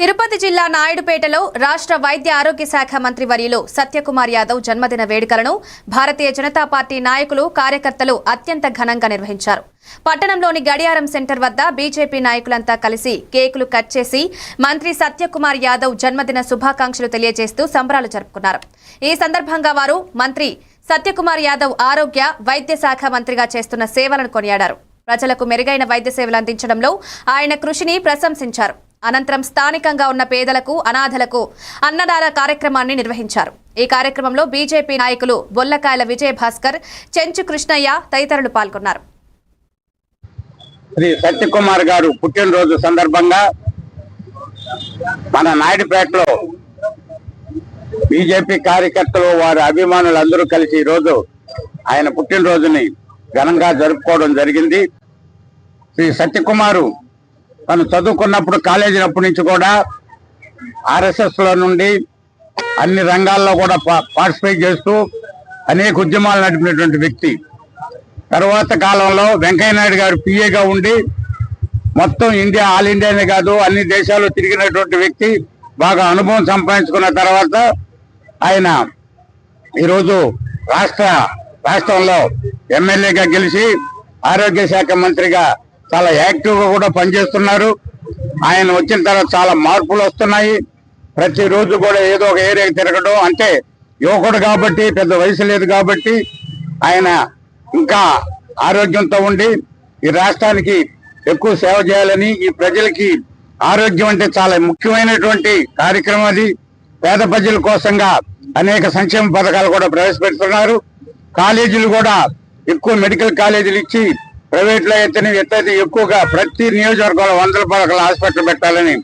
తిరుపతి జిల్లా నాయుడుపేటలో రాష్ట్ర వైద్య ఆరోగ్య శాఖ మంత్రి వర్యులు సత్యకుమార్ యాదవ్ జన్మదిన వేడుకలను భారతీయ జనతా పార్టీ నాయకులు కార్యకర్తలు అత్యంత ఘనంగా నిర్వహించారు. పట్టణంలోని గడియారం సెంటర్ వద్ద బీజేపీ నాయకులంతా కలిసి కేకులు కట్ చేసి మంత్రి సత్యకుమార్ యాదవ్ జన్మదిన శుభాకాంక్షలు తెలియజేస్తూ సంబరాలు జరుపుకున్నారు. ఈ సందర్భంగా వారు మంత్రి సత్యకుమార్ యాదవ్ ఆరోగ్య వైద్య శాఖ మంత్రిగా చేస్తున్న సేవలను కొనియాడారు. ప్రజలకు మెరుగైన వైద్య సేవలు అందించడంలో ఆయన కృషిని ప్రశంసించారు. అనంతరం స్థానికంగా ఉన్న పేదలకు అనాథలకు అన్నదాన కార్యక్రమాన్ని నిర్వహించారు. ఈ కార్యక్రమంలో బీజేపీ నాయకులు బొల్లకాయల విజయ భాస్కర్ చెంచు కృష్ణయ్య తదితరులు పాల్గొన్నారు. శ్రీ సత్యకుమార్ గారు పుట్టినరోజు సందర్భంగా మన నాయుడుపేటలో బీజేపీ కార్యకర్తలు వారి అభిమానులు అందరూ కలిసి ఈరోజు ఆయన పుట్టినరోజుని ఘనంగా జరుపుకోవడం జరిగింది. శ్రీ సత్యకుమారు తను చదువుకున్నప్పుడు కాలేజీనప్పటి నుంచి కూడా ఆర్ఎస్ఎస్లో నుండి అన్ని రంగాల్లో కూడా పార్టిసిపేట్ చేస్తూ అనేక ఉద్యమాలు నడిపినటువంటి వ్యక్తి. తర్వాత కాలంలో వెంకయ్య నాయుడు గారు పిఏగా ఉండి మొత్తం ఇండియా ఆల్ ఇండియానే కాదు అన్ని దేశాలు తిరిగినటువంటి వ్యక్తి. బాగా అనుభవం సంపాదించుకున్న తర్వాత ఆయన ఈరోజు రాష్ట్ర రాష్ట్రంలో ఎమ్మెల్యేగా గెలిచి ఆరోగ్య శాఖ మంత్రిగా చాలా యాక్టివ్గా కూడా పనిచేస్తున్నారు. ఆయన వచ్చిన తర్వాత చాలా మార్పులు వస్తున్నాయి. ప్రతిరోజు కూడా ఏదో ఒక ఏరియాకి తిరగడం అంటే యువకుడు కాబట్టి పెద్ద వయసు లేదు కాబట్టి ఆయన ఇంకా ఆరోగ్యంతో ఉండి ఈ రాష్ట్రానికి ఎక్కువ సేవ చేయాలని ఈ ప్రజలకి ఆరోగ్యం అంటే చాలా ముఖ్యమైనటువంటి కార్యక్రమం అది. పేద ప్రజల కోసంగా అనేక సంక్షేమ పథకాలు కూడా ప్రవేశపెడుతున్నారు. కాలేజీలు కూడా ఎక్కువ మెడికల్ కాలేజీలు ఇచ్చి ప్రైవేట్లో అయితేనే ఎట్లయితే ఎక్కువగా ప్రతి నియోజకవర్గంలో వందల పడకల హాస్పిటల్ పెట్టాలని